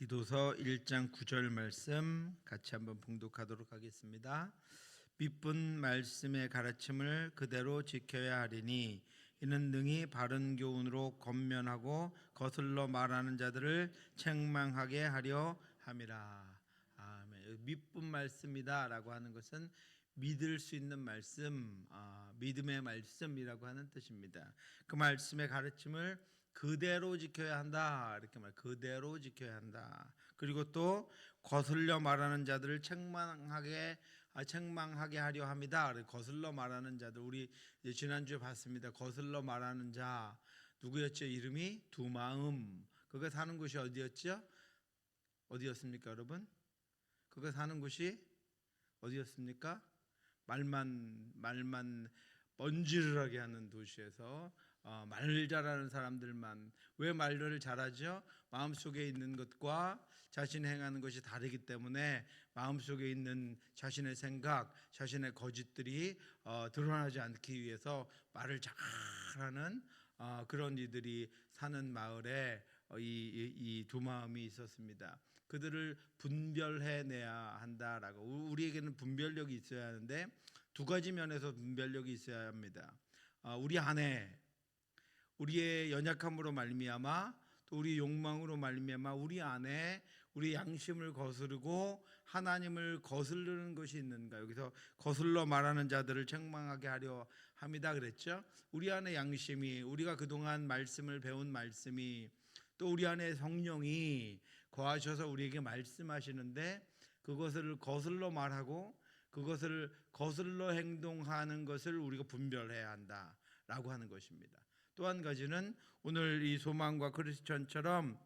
디도서 1장 9절 말씀 같이 한번 봉독하도록 하겠습니다. 빛분 말씀의 가르침을 그대로 지켜야 하리니 이는 능히 바른 교훈으로 건면하고 거슬러 말하는 자들을 책망하게 하려 함이라. 아멘. 믿분 말씀이다라고 하는 것은 믿을 수 있는 말씀, 아, 믿음의 말씀이라고 하는 뜻입니다. 그 말씀의 가르침을 그대로 지켜야 한다. 이렇게 말 그대로 지켜야 한다. 그리고 또 거슬려 말하는 자들을 책망하게 아, 책망하게 하려 합니다. 거슬러 말하는 자들. 우리 지난주에 봤습니다. 거슬러 말하는 자. 누구였죠? 이름이? 두 마음. 그가 사는 곳이 어디였죠? 어디였습니까 여러분? 그가 사는 곳이 어디였습니까? 말만 말만 번지르르하게 하는 도시에서 어, 말 잘하는 사람들만 왜 말을 잘하죠? 마음속에 있는 것과 자신이 행하는 것이 다르기 때문에 마음속에 있는 자신의 생각, 자신의 거짓들이 어, 드러나지 않기 위해서 말을 잘하는 어, 그런 이들이 사는 마을에 어, 이, 이두 마음이 있었습니다. 그들을 분별해내야 한다라고 우리에게는 분별력이 있어야 하는데 두 가지 면에서 분별력이 있어야 합니다. 어, 우리 안에 우리의 연약함으로 말미암아 또 우리 욕망으로 말미암아 우리 안에 우리 양심을 거스르고 하나님을 거스르는 것이 있는가 여기서 거슬러 말하는 자들을 책망하게 하려 합니다 그랬죠 우리 안에 양심이 우리가 그동안 말씀을 배운 말씀이 또 우리 안에 성령이 거하셔서 우리에게 말씀하시는데 그것을 거슬러 말하고 그것을 거슬러 행동하는 것을 우리가 분별해야 한다라고 하는 것입니다. 또 한 가지는 오늘 이 소망과 크리스천처럼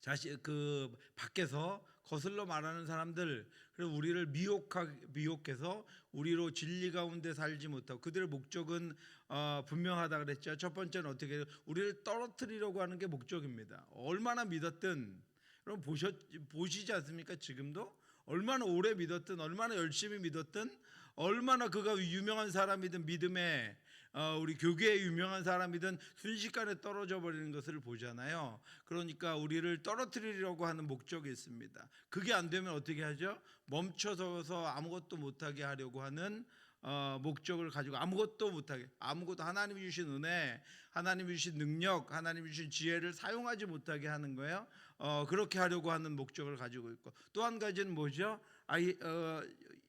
자신 그 밖에서 거슬러 말하는 사람들 그리고 우리를 미혹하 미혹해서 우리로 진리 가운데 살지 못하고 그들의 목적은 어, 분명하다 그랬죠. 첫 번째는 어떻게? 우리를 떨어뜨리려고 하는 게 목적입니다. 얼마나 믿었든 여러분 보셨 보시지 않습니까? 지금도 얼마나 오래 믿었든 얼마나 열심히 믿었든 얼마나 그가 유명한 사람이든 믿음에 어, 우리 교계에 유명한 사람이든 순식간에 떨어져 버리는 것을 보잖아요. 그러니까 우리를 떨어뜨리려고 하는 목적이 있습니다. 그게 안 되면 어떻게 하죠? 멈춰서서 아무것도 못하게 하려고 하는 어, 목적을 가지고 아무것도 못하게 아무것도 하나님이 주신 은혜, 하나님이 주신 능력, 하나님이 주신 지혜를 사용하지 못하게 하는 거예요. 어, 그렇게 하려고 하는 목적을 가지고 있고 또 한 가지는 뭐죠? 아이 어,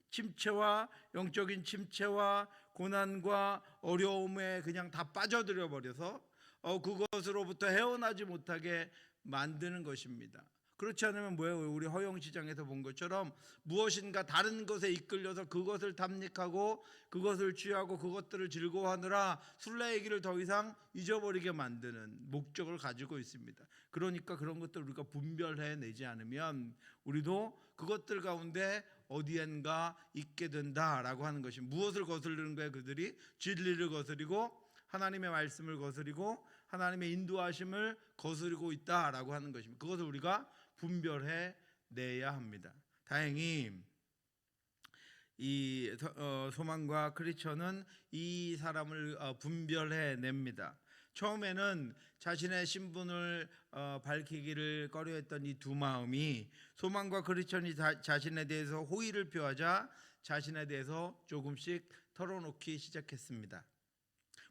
침체와 영적인 침체와 고난과 어려움에 그냥 다 빠져들어 버려서 어, 그것으로부터 헤어나지 못하게 만드는 것입니다. 그렇지 않으면 뭐예요? 우리 허영 시장에서 본 것처럼 무엇인가 다른 것에 이끌려서 그것을 탐닉하고 그것을 취하고 그것들을 즐거워하느라 순례의 길을 더 이상 잊어버리게 만드는 목적을 가지고 있습니다. 그러니까 그런 것들 우리가 분별해 내지 않으면 우리도 그것들 가운데 어디엔가 있게 된다라고 하는 것이 무엇을 거스르는 거예요? 그들이 진리를 거스리고 하나님의 말씀을 거스리고 하나님의 인도하심을 거스리고 있다라고 하는 것입니다. 그것을 우리가 분별해 내야 합니다. 다행히 이 어, 소망과 크리처는 이 사람을 어, 분별해 냅니다. 처음에는 자신의 신분을 어, 밝히기를 꺼려했던 이 두 마음이 소망과 크리천이 자신에 대해서 호의를 표하자 자신에 대해서 조금씩 털어놓기 시작했습니다.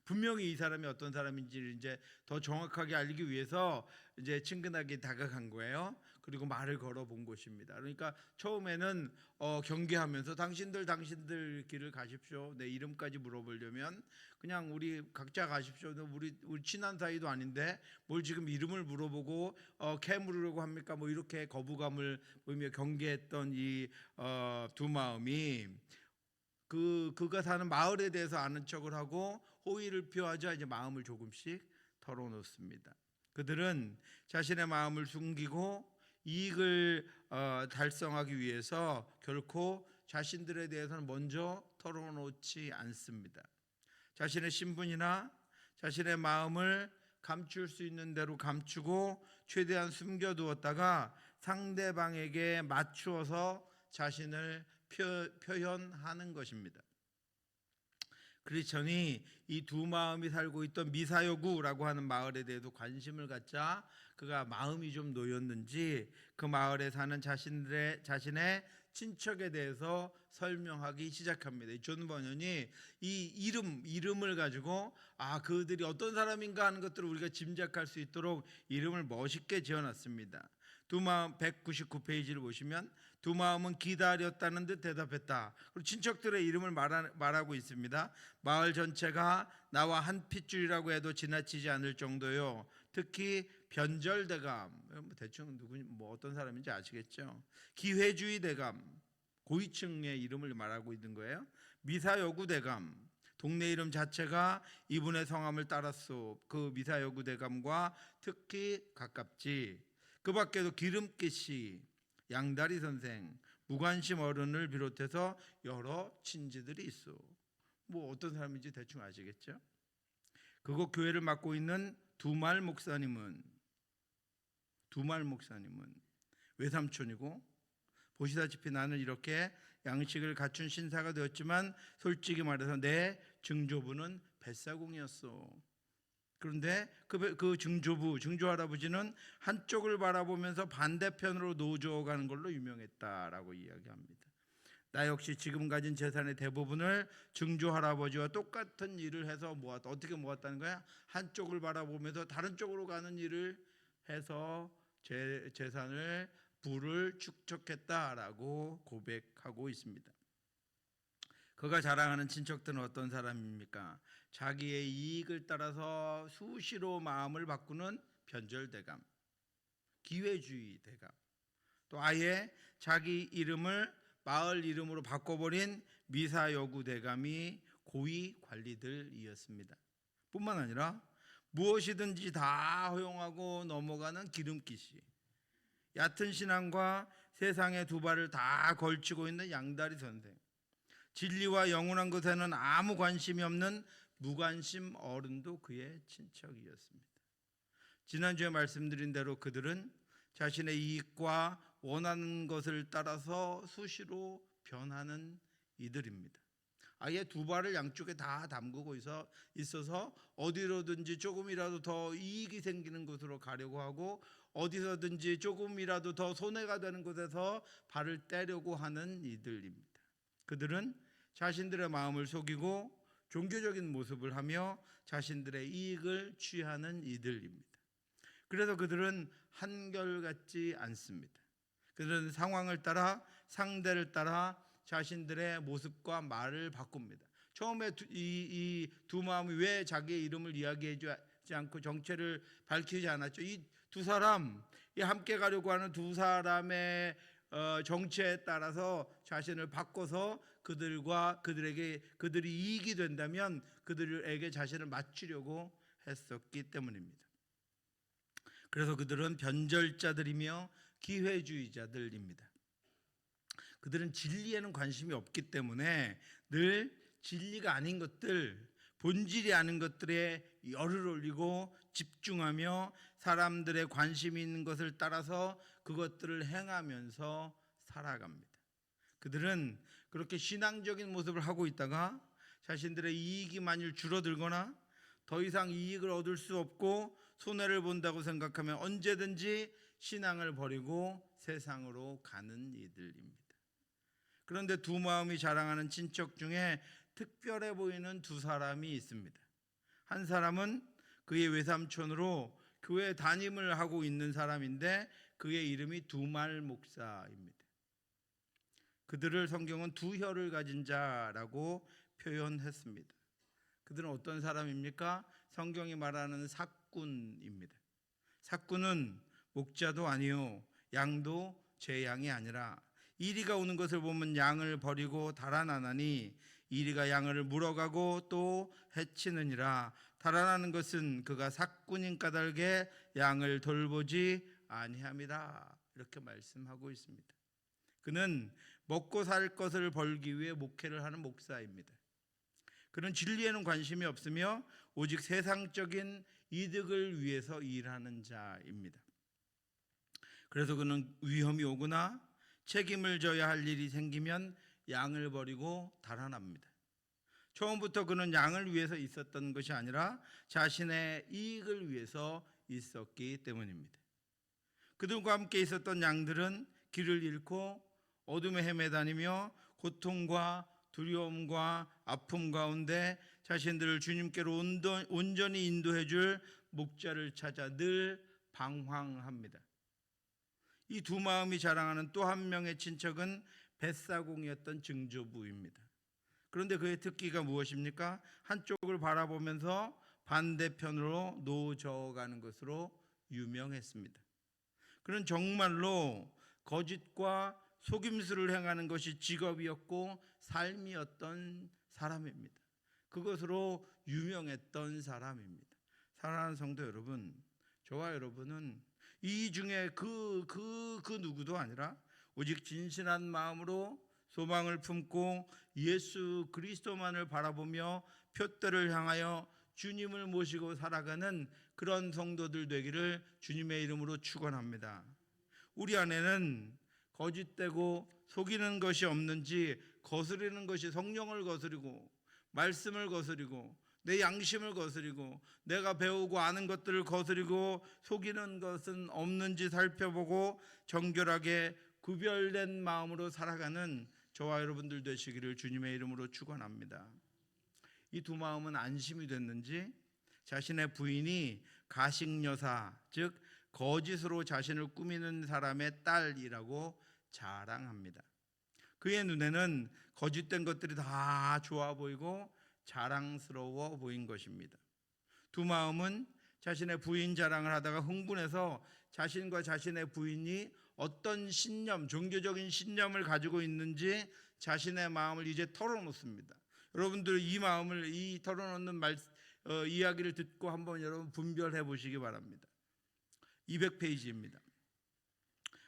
분명히 이 사람이 어떤 사람인지를 이제 더 정확하게 알기 위해서 이제 친근하게 다가간 거예요. 그리고 말을 걸어 본 것입니다. 그러니까 처음에는 어, 경계하면서 당신들 당신들 길을 가십시오. 내 이름까지 물어보려면 그냥 우리 각자 가십시오. 우리 우리 친한 사이도 아닌데 뭘 지금 이름을 물어보고 어, 캐물으려고 합니까? 뭐 이렇게 거부감을 보이며 경계했던 이두 어, 마음이 그 그가 사는 마을에 대해서 아는 척을 하고 호의를 표하자 이제 마음을 조금씩 털어놓습니다. 그들은 자신의 마음을 숨기고 이익을 어, 달성하기 위해서 결코 자신들에 대해서는 먼저 털어놓지 않습니다. 자신의 신분이나 자신의 마음을 감출 수 있는 대로 감추고 최대한 숨겨두었다가 상대방에게 맞추어서 자신을 표, 현하는 것입니다. 크리스천이 이 두 마음이 살고 있던 미사여구라고 하는 마을에 대해서 관심을 갖자 그가 마음이 좀 놓였는지 그 마을에 사는 자신들의 자신의 친척에 대해서 설명하기 시작합니다. 이존 버년이 이 이름 이름을 가지고 아 그들이 어떤 사람인가 하는 것들을 우리가 짐작할 수 있도록 이름을 멋있게 지어놨습니다. 두 마음 199페이지를 보시면 두 마음은 기다렸다는 듯 대답했다. 그리고 친척들의 이름을 말하, 말하 고 있습니다. 마을 전체가 나와 한 핏줄이라고 해도 지나치지 않을 정도요. 특히 변절 대감 뭐 대충 누구 뭐 어떤 사람인지 아시겠죠? 기회주의 대감 고위층의 이름을 말하고 있는 거예요. 미사여구 대감 동네 이름 자체가 이분의 성함을 따랐소. 그 미사여구 대감과 특히 가깝지. 그 밖에도 기름기씨, 양다리 선생, 무관심 어른을 비롯해서 여러 친지들이 있어. 뭐 어떤 사람인지 대충 아시겠죠? 그곳 교회를 맡고 있는 두말 목사님은 두말 목사님은 외삼촌이고 보시다시피 나는 이렇게 양식을 갖춘 신사가 되었지만 솔직히 말해서 내 증조부는 뱃사공이었어. 그런데 그, 배- 그 증조부, 증조 할아버지는 한쪽을 바라보면서 반대편으로 노조가는 걸로 유명했다라고 이야기합니다. 나 역시 지금 가진 재산의 대부분을 증조 할아버지와 똑같은 일을 해서 모았다. 어떻게 모았다는 거야? 한쪽을 바라보면서 다른 쪽으로 가는 일을 해서 제 재산을 부를 축적했다라고 고백하고 있습니다. 그가 자랑하는 친척들은 어떤 사람입니까? 자기의 이익을 따라서 수시로 마음을 바꾸는 변절대감, 기회주의 대감, 또 아예 자기 이름을 마을 이름으로 바꿔버린 미사여구 대감이 고위 관리들이었습니다. 뿐만 아니라 무엇이든지 다 허용하고 넘어가는 기름기시, 얕은 신앙과 세상의 두 발을 다 걸치고 있는 양다리 선생, 진리와 영원한 것에는 아무 관심이 없는 무관심 어른도 그의 친척이었습니다. 지난주에 말씀드린 대로 그들은 자신의 이익과 원하는 것을 따라서 수시로 변하는 이들입니다. 아예 두 발을 양쪽에 다 담그고 있어 있어서 어디로든지 조금이라도 더 이익이 생기는 곳으로 가려고 하고 어디서든지 조금이라도 더 손해가 되는 곳에서 발을 떼려고 하는 이들입니다. 그들은 자신들의 마음을 속이고 종교적인 모습을 하며 자신들의 이익을 취하는 이들입니다. 그래서 그들은 한결같지 않습니다. 그들은 상황을 따라 상대를 따라 자신들의 모습과 말을 바꿉니다. 처음에 이두 마음이 왜 자기의 이름을 이야기하지 않고 정체를 밝히지 않았죠? 이 두 사람, 이 함께 가려고 하는 두 사람의 어, 정체에 따라서 자신을 바꿔서 그들과 그들에게 그들이 이익이 된다면 그들에게 자신을 맞추려고 했었기 때문입니다. 그래서 그들은 변절자들이며 기회주의자들입니다. 그들은 진리에는 관심이 없기 때문에 늘 진리가 아닌 것들, 본질이 아닌 것들에 열을 올리고 집중하며 사람들의 관심이 있는 것을 따라서 그것들을 행하면서 살아갑니다. 그들은 그렇게 신앙적인 모습을 하고 있다가 자신들의 이익이 만일 줄어들거나 더 이상 이익을 얻을 수 없고 손해를 본다고 생각하면 언제든지 신앙을 버리고 세상으로 가는 이들입니다. 그런데 두 마음이 자랑하는 친척 중에 특별해 보이는 두 사람이 있습니다. 한 사람은 그의 외삼촌으로 교회 담임을 하고 있는 사람인데 그의 이름이 두말 목사입니다. 그들을 성경은 두 혀를 가진 자라고 표현했습니다. 그들은 어떤 사람입니까? 성경이 말하는 사꾼입니다. 사꾼은 목자도 아니요 양도 제 양이 아니라 이리가 오는 것을 보면 양을 버리고 달아나나니 이리가 양을 물어가고 또 해치느니라 달아나는 것은 그가 사꾼인 까닭에 양을 돌보지 아니함이라 이렇게 말씀하고 있습니다. 그는 먹고 살 것을 벌기 위해 목회를 하는 목사입니다. 그는 진리에는 관심이 없으며 오직 세상적인 이득을 위해서 일하는 자입니다. 그래서 그는 위험이 오거나 책임을 져야 할 일이 생기면 양을 버리고 달아납니다. 처음부터 그는 양을 위해서 있었던 것이 아니라 자신의 이익을 위해서 있었기 때문입니다. 그들과 함께 있었던 양들은 길을 잃고 어둠에 헤매다니며 고통과 두려움과 아픔 가운데 자신들을 주님께로 온전히 인도해 줄 목자를 찾아 늘 방황합니다. 이 두 마음이 자랑하는 또 한 명의 친척은 벳사공이었던 증조부입니다. 그런데 그의 특기가 무엇입니까? 한쪽을 바라보면서 반대편으로 노저어가는 것으로 유명했습니다. 그는 정말로 거짓과 속임수를 행하는 것이 직업이었고 삶이었던 사람입니다. 그것으로 유명했던 사람입니다. 사랑하는 성도 여러분, 저와 여러분은 이 중에 그 그 그 누구도 아니라 오직 진실한 마음으로 소망을 품고 예수 그리스도만을 바라보며 표대를 향하여 주님을 모시고 살아가는 그런 성도들 되기를 주님의 이름으로 축원합니다. 우리 안에는 거짓되고 속이는 것이 없는지 거스르는 것이 성령을 거스르고 말씀을 거스르고 내 양심을 거스르고 내가 배우고 아는 것들을 거스르고 속이는 것은 없는지 살펴보고 정결하게 구별된 마음으로 살아가는 저와 여러분들 되시기를 주님의 이름으로 축원합니다. 이 두 마음은 안심이 됐는지 자신의 부인이 가식 여사 즉 거짓으로 자신을 꾸미는 사람의 딸이라고 자랑합니다. 그의 눈에는 거짓된 것들이 다 좋아 보이고 자랑스러워 보인 것입니다. 두 마음은 자신의 부인 자랑을 하다가 흥분해서 자신과 자신의 부인이 어떤 신념, 종교적인 신념을 가지고 있는지 자신의 마음을 이제 털어놓습니다. 여러분들 이 마음을 이 털어놓는 말, 어, 이야기를 듣고 한번 여러분 분별해 보시기 바랍니다. 200페이지입니다.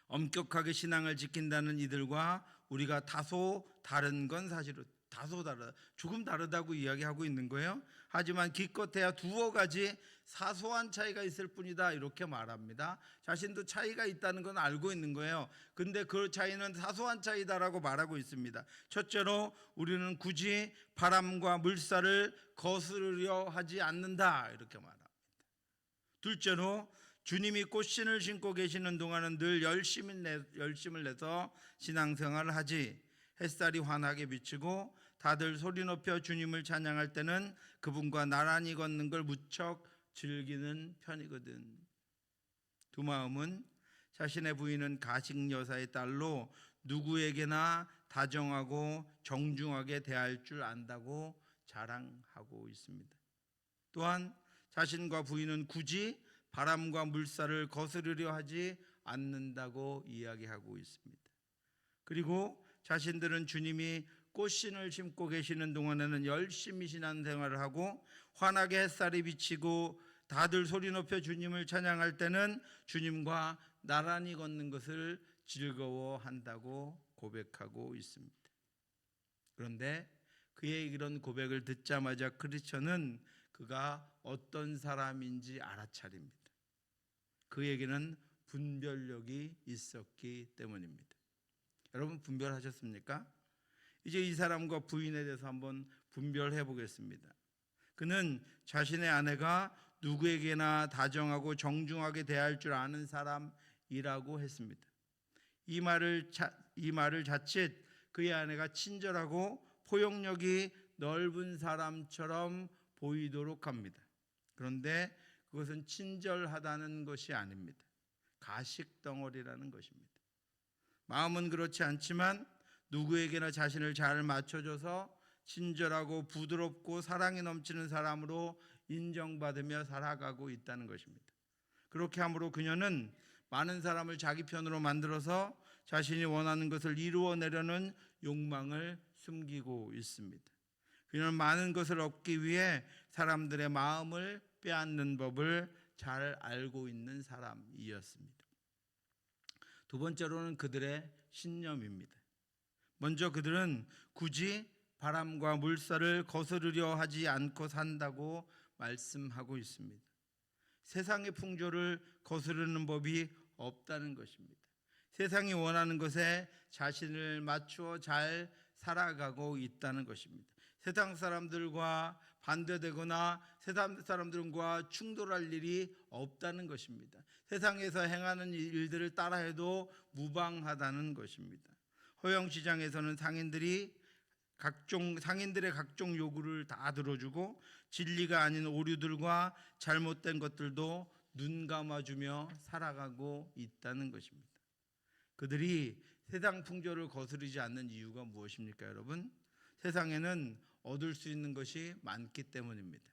엄격하게 신앙을 지킨다는 이들과 우리가 다소 다른 건 사실은 다소 다르다. 조금 다르다고 이야기하고 있는 거예요. 하지만 기껏해야 두어 가지 사소한 차이가 있을 뿐이다. 이렇게 말합니다. 자신도 차이가 있다는 건 알고 있는 거예요. 근데 그 차이는 사소한 차이다라고 말하고 있습니다. 첫째로 우리는 굳이 바람과 물살을 거스르려 하지 않는다. 이렇게 말합니다. 둘째로 주님이 꽃신을 신고 계시는 동안은 늘 열심히 내, 열심을 내서 신앙생활을 하지 햇살이 환하게 비치고 다들 소리 높여 주님을 찬양할 때는 그분과 나란히 걷는 걸 무척 즐기는 편이거든. 두 마음은 자신의 부인은 가식 여사의 딸로 누구에게나 다정하고 정중하게 대할 줄 안다고 자랑하고 있습니다. 또한 자신과 부인은 굳이 바람과 물살을 거스르려 하지 않는다고 이야기하고 있습니다. 그리고 자신들은 주님이 꽃신을 심고 계시는 동안에는 열심히 신앙생활을 하고 환하게 햇살이 비치고 다들 소리 높여 주님을 찬양할 때는 주님과 나란히 걷는 것을 즐거워한다고 고백하고 있습니다. 그런데 그의 이런 고백을 듣자마자 크리스천은 그가 어떤 사람인지 알아차립니다. 그에게는 분별력이 있었기 때문입니다. 여러분 분별하셨습니까? 이제 이 사람과 부인에 대해서 한번 분별해 보겠습니다. 그는 자신의 아내가 누구에게나 다정하고 정중하게 대할 줄 아는 사람이라고 했습니다. 이 말을 자, 이 말을 자칫 그의 아내가 친절하고 포용력이 넓은 사람처럼 보이도록 합니다. 그런데 그것은 친절하다는 것이 아닙니다. 가식 덩어리라는 것입니다. 마음은 그렇지 않지만 누구에게나 자신을 잘 맞춰줘서 친절하고 부드럽고 사랑이 넘치는 사람으로 인정받으며 살아가고 있다는 것입니다. 그렇게 함으로 그녀는 많은 사람을 자기 편으로 만들어서 자신이 원하는 것을 이루어내려는 욕망을 숨기고 있습니다. 그녀는 많은 것을 얻기 위해 사람들의 마음을 빼앗는 법을 잘 알고 있는 사람이었습니다. 두 번째로는 그들의 신념입니다. 먼저 그들은 굳이 바람과 물살을 거스르려 하지 않고 산다고 말씀하고 있습니다. 세상의 풍조를 거스르는 법이 없다는 것입니다. 세상이 원하는 것에 자신을 맞추어 잘 살아가고 있다는 것입니다. 세상 사람들과 반대되거나 세상 사람들과 충돌할 일이 없다는 것입니다. 세상에서 행하는 일들을 따라해도 무방하다는 것입니다. 허영 시장에서는 상인들이 각종 상인들의 각종 요구를 다 들어주고 진리가 아닌 오류들과 잘못된 것들도 눈 감아주며 살아가고 있다는 것입니다. 그들이 세상 풍조를 거스르지 않는 이유가 무엇입니까, 여러분? 세상에는 얻을 수 있는 것이 많기 때문입니다.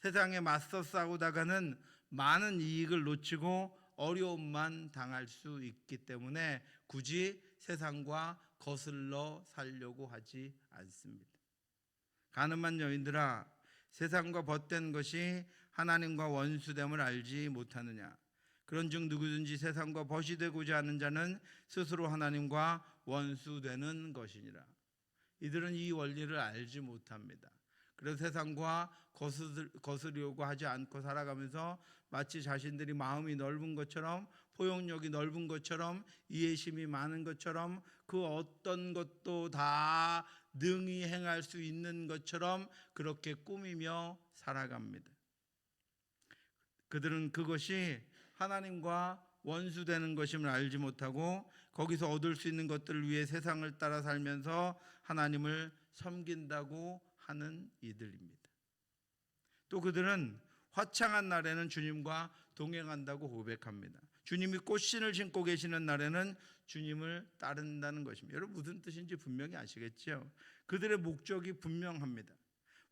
세상에 맞서 싸우다가는 많은 이익을 놓치고 어려움만 당할 수 있기 때문에 굳이 세상과 거슬러 살려고 하지 않습니다. 가늠한 여인들아 세상과 벗된 것이 하나님과 원수됨을 알지 못하느냐 그런즉 누구든지 세상과 벗이 되고자 하는 자는 스스로 하나님과 원수되는 것이니라 이들은 이 원리를 알지 못합니다. 그래서 세상과 거스르, 거스르려고 하지 않고 살아가면서 마치 자신들이 마음이 넓은 것처럼 포용력이 넓은 것처럼 이해심이 많은 것처럼 그 어떤 것도 다 능히 행할 수 있는 것처럼 그렇게 꾸미며 살아갑니다. 그들은 그것이 하나님과 원수되는 것임을 알지 못하고 거기서 얻을 수 있는 것들을 위해 세상을 따라 살면서 하나님을 섬긴다고 하는 이들입니다. 또 그들은 화창한 날에는 주님과 동행한다고 고백합니다. 주님이 꽃신을 신고 계시는 날에는 주님을 따른다는 것입니다. 여러분 무슨 뜻인지 분명히 아시겠죠? 그들의 목적이 분명합니다.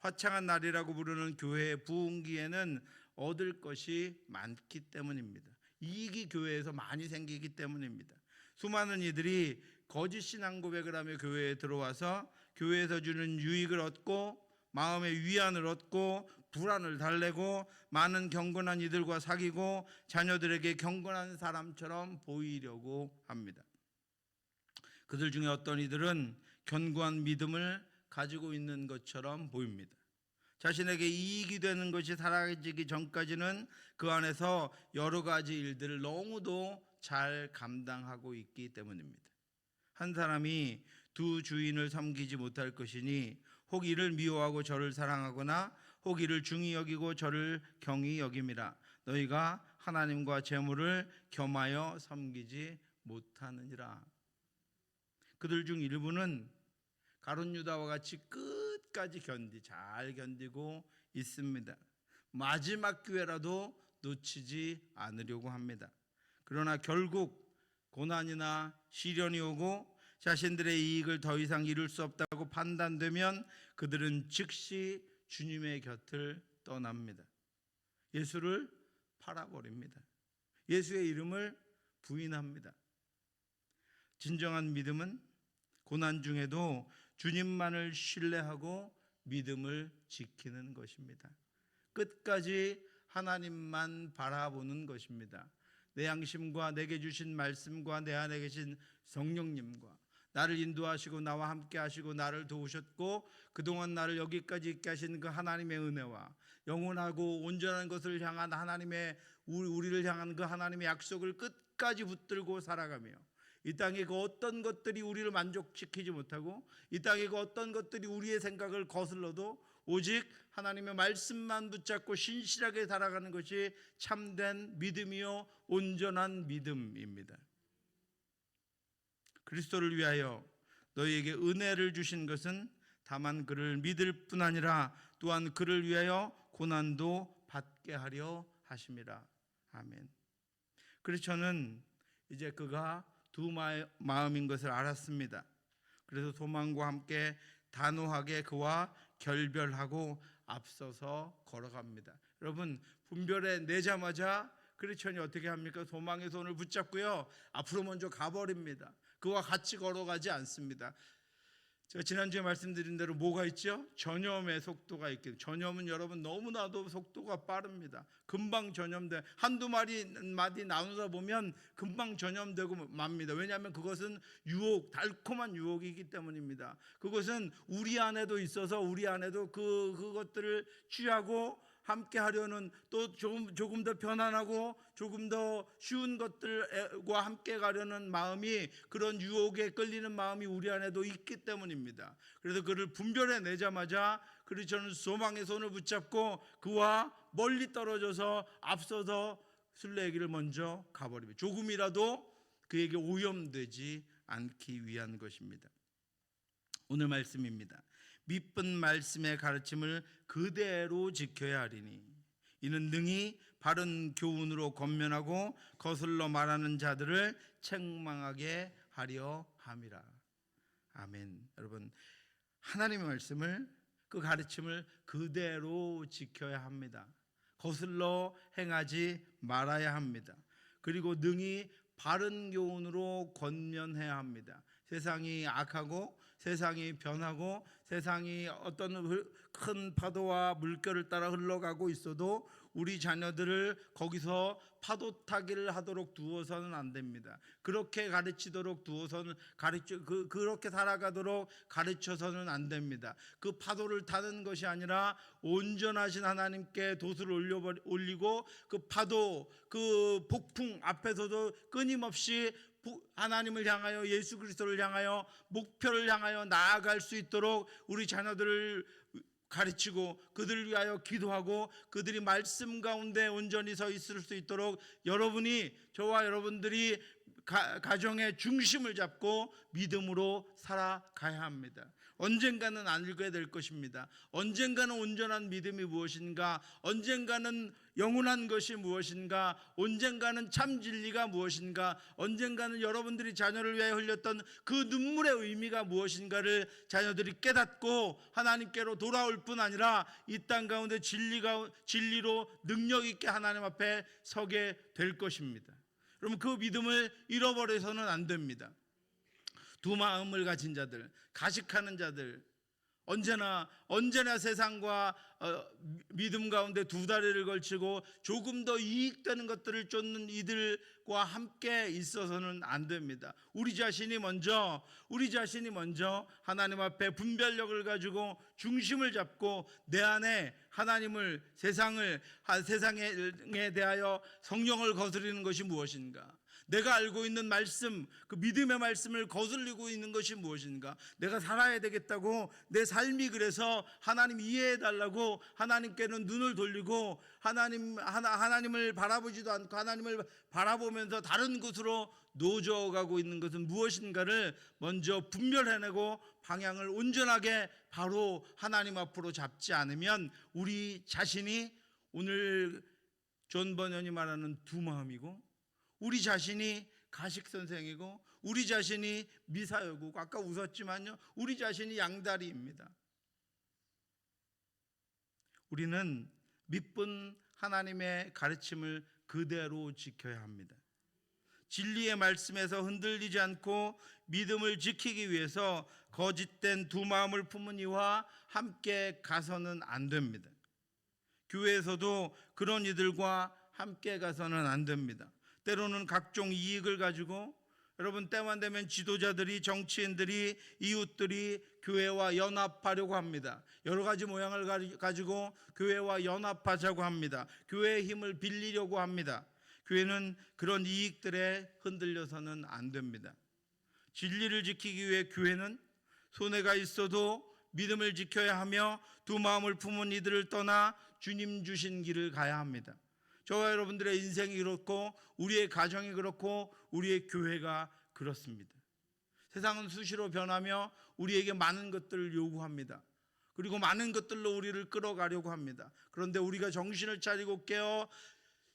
화창한 날이라고 부르는 교회의 부흥기에는 얻을 것이 많기 때문입니다. 이익이 교회에서 많이 생기기 때문입니다. 수많은 이들이 거짓 신앙 고백을 하며 교회에 들어와서 교회에서 주는 유익을 얻고 마음의 위안을 얻고 불안을 달래고 많은 경건한 이들과 사귀고 자녀들에게 경건한 사람처럼 보이려고 합니다. 그들 중에 어떤 이들은 견고한 믿음을 가지고 있는 것처럼 보입니다. 자신에게 이익이 되는 것이 사라지기 전까지는 그 안에서 여러 가지 일들을 너무도 잘 감당하고 있기 때문입니다. 한 사람이 두 주인을 섬기지 못할 것이니 혹 이를 미워하고 저를 사랑하거나 혹 이를 중히 여기고 저를 경히 여김이라 너희가 하나님과 재물을 겸하여 섬기지 못하느니라. 그들 중 일부는 가론 유다와 같이 끝까지 견디 잘 견디고 있습니다. 마지막 기회라도 놓치지 않으려고 합니다. 그러나 결국 고난이나 시련이 오고 자신들의 이익을 더 이상 이룰 수 없다고 판단되면 그들은 즉시 주님의 곁을 떠납니다. 예수를 팔아버립니다. 예수의 이름을 부인합니다. 진정한 믿음은 고난 중에도 주님만을 신뢰하고 믿음을 지키는 것입니다. 끝까지 하나님만 바라보는 것입니다. 내 양심과 내게 주신 말씀과 내 안에 계신 성령님과 나를 인도하시고 나와 함께 하시고 나를 도우셨고 그동안 나를 여기까지 있게 하신 그 하나님의 은혜와 영원하고 온전한 것을 향한 하나님의 우리를 향한 그 하나님의 약속을 끝까지 붙들고 살아가며 이 땅의 그 어떤 것들이 우리를 만족시키지 못하고 이 땅의 그 어떤 것들이 우리의 생각을 거슬러도 오직 하나님의 말씀만 붙잡고 신실하게 살아가는 것이 참된 믿음이요 온전한 믿음입니다. 그리스도를 위하여 너희에게 은혜를 주신 것은 다만 그를 믿을 뿐 아니라 또한 그를 위하여 고난도 받게 하려 하심이라. 아멘. 그래서 저는 이제 그가 두 마음인 것을 알았습니다. 그래서 소망과 함께 단호하게 그와 결별하고 앞서서 걸어갑니다. 여러분 분별에 내자마자 크리스천이 어떻게 합니까? 소망의 손을 붙잡고요. 앞으로 먼저 가버립니다. 그와 같이 걸어가지 않습니다. 제가 지난주에 말씀드린 대로 뭐가 있죠? 전염의 속도가 있기 전염은 여러분 너무나도 속도가 빠릅니다. 금방 전염돼. 한두 마리 마디 나누다 보면 금방 전염되고 맙니다. 왜냐하면 그것은 유혹, 달콤한 유혹이기 때문입니다. 그것은 우리 안에도 있어서 우리 안에도 그, 그것들을 취하고 함께 하려는 또 조금 조금 더 편안하고 조금 더 쉬운 것들과 함께 가려는 마음이 그런 유혹에 끌리는 마음이 우리 안에도 있기 때문입니다. 그래서 그를 분별해 내자마자 그리스도는 소망의 손을 붙잡고 그와 멀리 떨어져서 앞서서 순례길을 먼저 가버립니다. 조금이라도 그에게 오염되지 않기 위한 것입니다. 오늘 말씀입니다. 밑분 말씀의 가르침을 그대로 지켜야 하리니 이는 능히 바른 교훈으로 권면하고 거슬러 말하는 자들을 책망하게 하려 함이라. 아멘. 여러분 하나님의 말씀을 그 가르침을 그대로 지켜야 합니다. 거슬러 행하지 말아야 합니다. 그리고 능히 바른 교훈으로 권면해야 합니다. 세상이 악하고 세상이 변하고 세상이 어떤 흘- 큰 파도와 물결을 따라 흘러가고 있어도 우리 자녀들을 거기서 파도 타기를 하도록 두어서는 안 됩니다. 그렇게 가르치도록 두어서는 가르쳐 그 그렇게 살아가도록 가르쳐서는 안 됩니다. 그 파도를 타는 것이 아니라 온전하신 하나님께 돛을 올려 올리고 그 파도 그 폭풍 앞에서도 끊임없이 부- 하나님을 향하여 예수 그리스도를 향하여 목표를 향하여 나아갈 수 있도록 우리 자녀들을 가르치고 그들을 위하여 기도하고 그들이 말씀 가운데 온전히 서 있을 수 있도록 여러분이 저와 여러분들이 가, 가정의 중심을 잡고 믿음으로 살아가야 합니다. 언젠가는 알게 될 것입니다. 언젠가는 온전한 믿음이 무엇인가, 언젠가는 영원한 것이 무엇인가, 언젠가는 참 진리가 무엇인가, 언젠가는 여러분들이 자녀를 위해 흘렸던 그 눈물의 의미가 무엇인가를 자녀들이 깨닫고 하나님께로 돌아올 뿐 아니라 이 땅 가운데 진리가 진리로 능력 있게 하나님 앞에 서게 될 것입니다. 여러분 그 믿음을 잃어버려서는 안 됩니다. 두 마음을 가진 자들, 가식하는 자들, 언제나 언제나 세상과 어, 믿음 가운데 두 다리를 걸치고 조금 더 이익되는 것들을 쫓는 이들과 함께 있어서는 안 됩니다. 우리 자신이 먼저 우리 자신이 먼저 하나님 앞에 분별력을 가지고 중심을 잡고 내 안에 하나님을 세상을 하- 세상에 대하여 성령을 거스리는 것이 무엇인가? 내가 알고 있는 말씀, 그 믿음의 말씀을 거슬리고 있는 것이 무엇인가? 내가 살아야 되겠다고 내 삶이 그래서 하나님 이해해 달라고 하나님께는 눈을 돌리고 하나님 하나, 하나님을 바라보지도 않고 하나님을 바라보면서 다른 곳으로 노져 가고 있는 것은 무엇인가를 먼저 분별해내고 방향을 온전하게 바로 하나님 앞으로 잡지 않으면 우리 자신이 오늘 존 번연이 말하는 두 마음이고 우리 자신이 가식 선생이고 우리 자신이 미사여고 아까 웃었지만요 우리 자신이 양다리입니다. 우리는 믿분 하나님의 가르침을 그대로 지켜야 합니다. 진리의 말씀에서 흔들리지 않고 믿음을 지키기 위해서 거짓된 두 마음을 품은 이와 함께 가서는 안 됩니다. 교회에서도 그런 이들과 함께 가서는 안 됩니다. 때로는 각종 이익을 가지고 여러분 때만 되면 지도자들이 정치인들이 이웃들이 교회와 연합하려고 합니다. 여러 가지 모양을 가지고 교회와 연합하자고 합니다. 교회의 힘을 빌리려고 합니다. 교회는 그런 이익들에 흔들려서는 안 됩니다. 진리를 지키기 위해 교회는 손해가 있어도 믿음을 지켜야 하며 두 마음을 품은 이들을 떠나 주님 주신 길을 가야 합니다. 저와 여러분들의 인생이 그렇고 우리의 가정이 그렇고 우리의 교회가 그렇습니다. 세상은 수시로 변하며 우리에게 많은 것들을 요구합니다. 그리고 많은 것들로 우리를 끌어가려고 합니다. 그런데 우리가 정신을 차리고 깨어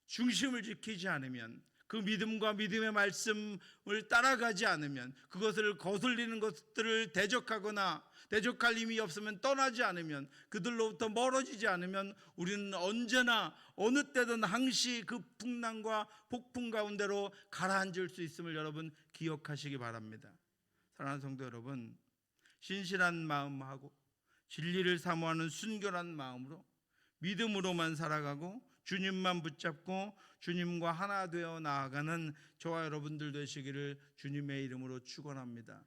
중심을 지키지 않으면 그 믿음과 믿음의 말씀을 따라가지 않으면 그것을 거슬리는 것들을 대적하거나 대적할 힘이 없으면 떠나지 않으면 그들로부터 멀어지지 않으면 우리는 언제나 어느 때든 항시 그 풍랑과 폭풍 가운데로 가라앉을 수 있음을 여러분 기억하시기 바랍니다. 사랑하는 성도 여러분, 신실한 마음하고 진리를 사모하는 순결한 마음으로 믿음으로만 살아가고 주님만 붙잡고 주님과 하나 되어 나아가는 저와 여러분들 되시기를 주님의 이름으로 축원합니다.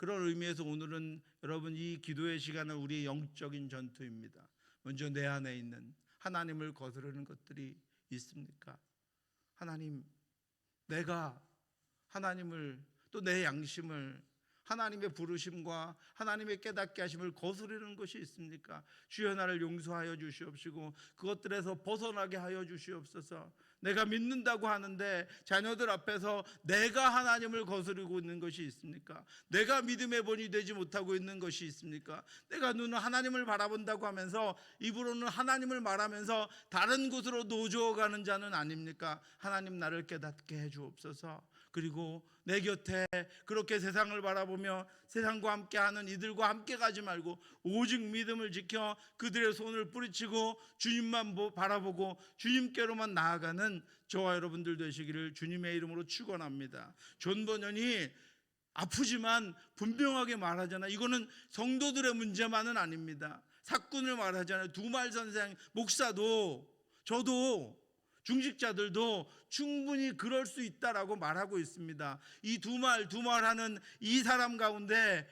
그런 의미에서 오늘은 여러분 이 기도의 시간은 우리의 영적인 전투입니다. 먼저 내 안에 있는 하나님을 거스르는 것들이 있습니까? 하나님, 내가 하나님을 또 내 양심을 하나님의 부르심과 하나님의 깨닫게 하심을 거스르는 것이 있습니까? 주여 나를 용서하여 주시옵시고 그것들에서 벗어나게 하여 주시옵소서. 내가 믿는다고 하는데 자녀들 앞에서 내가 하나님을 거스르고 있는 것이 있습니까? 내가 믿음의 본이 되지 못하고 있는 것이 있습니까? 내가 눈은 하나님을 바라본다고 하면서 입으로는 하나님을 말하면서 다른 곳으로 노조어 가는 자는 아닙니까? 하나님 나를 깨닫게 해 주옵소서. 그리고 내 곁에 그렇게 세상을 바라보며 세상과 함께 하는 이들과 함께 가지 말고 오직 믿음을 지켜 그들의 손을 뿌리치고 주님만 보- 바라보고 주님께로만 나아가는 저와 여러분들 되시기를 주님의 이름으로 축원합니다. 존 버년이 아프지만 분명하게 말하잖아요. 이거는 성도들의 문제만은 아닙니다. 사건을 말하잖아요. 두말 선생 목사도 저도 중직자들도 충분히 그럴 수 있다라고 말하고 있습니다. 이 두 말 두 말 하는 이 사람 가운데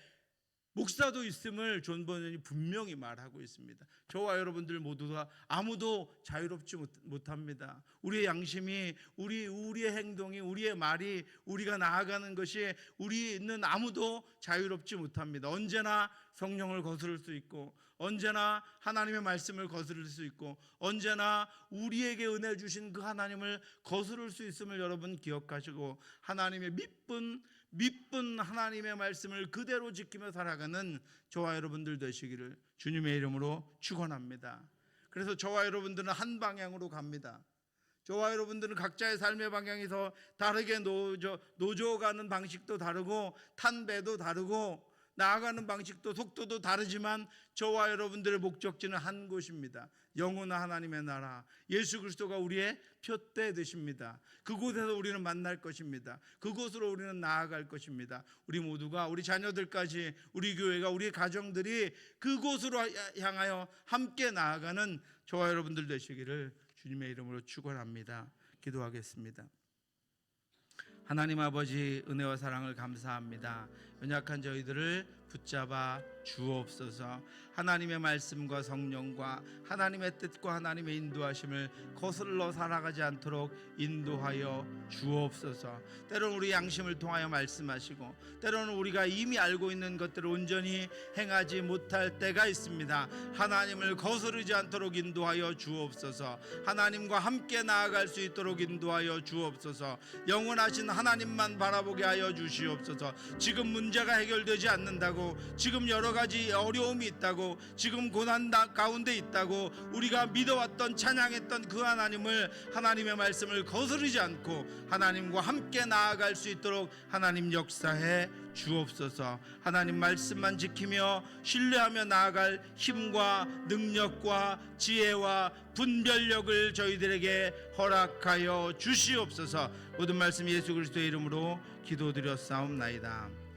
목사도 있음을 존 버년이 분명히 말하고 있습니다. 저와 여러분들 모두가 아무도 자유롭지 못, 못합니다. 우리의 양심이 우리 우리의 행동이 우리의 말이 우리가 나아가는 것이 우리는 아무도 자유롭지 못합니다. 언제나 성령을 거스를 수 있고 언제나 하나님의 말씀을 거스를 수 있고 언제나 우리에게 은혜 주신 그 하나님을 거스를 수 있음을 여러분 기억하시고 하나님의 믿분 믿분 하나님의 말씀을 그대로 지키며 살아가는 저와 여러분들 되시기를 주님의 이름으로 축원합니다. 그래서 저와 여러분들은 한 방향으로 갑니다. 저와 여러분들은 각자의 삶의 방향에서 다르게 노조, 노조가는 방식도 다르고 탄 배도 다르고 나아가는 방식도 속도도 다르지만 저와 여러분들의 목적지는 한 곳입니다. 영원한 하나님의 나라 예수 그리스도가 우리의 표대 되십니다. 그곳에서 우리는 만날 것입니다. 그곳으로 우리는 나아갈 것입니다. 우리 모두가 우리 자녀들까지 우리 교회가 우리 가정들이 그곳으로 향하여 함께 나아가는 저와 여러분들 되시기를 주님의 이름으로 축원합니다. 기도하겠습니다. 하나님 아버지 은혜와 사랑을 감사합니다. 연약한 저희들을 붙잡아 주옵소서. 하나님의 말씀과 성령과 하나님의 뜻과 하나님의 인도하심을 거슬러 살아가지 않도록 인도하여 주옵소서. 때로는 우리 양심을 통하여 말씀하시고 때로는 우리가 이미 알고 있는 것들을 온전히 행하지 못할 때가 있습니다. 하나님을 거스르지 않도록 인도하여 주옵소서. 하나님과 함께 나아갈 수 있도록 인도하여 주옵소서. 영원하신 하나님만 바라보게 하여 주시옵소서. 지금 문제가 해결되지 않는다고 지금 여러 가지 어려움이 있다고 지금 고난 다- 가운데 있다고 우리가 믿어왔던 찬양했던 그 하나님을 하나님의 말씀을 거스르지 않고 하나님과 함께 나아갈 수 있도록 하나님 역사해 주옵소서. 하나님 말씀만 지키며 신뢰하며 나아갈 힘과 능력과 지혜와 분별력을 저희들에게 허락하여 주시옵소서. 모든 말씀 예수 그리스도의 이름으로 기도드렸사옵나이다.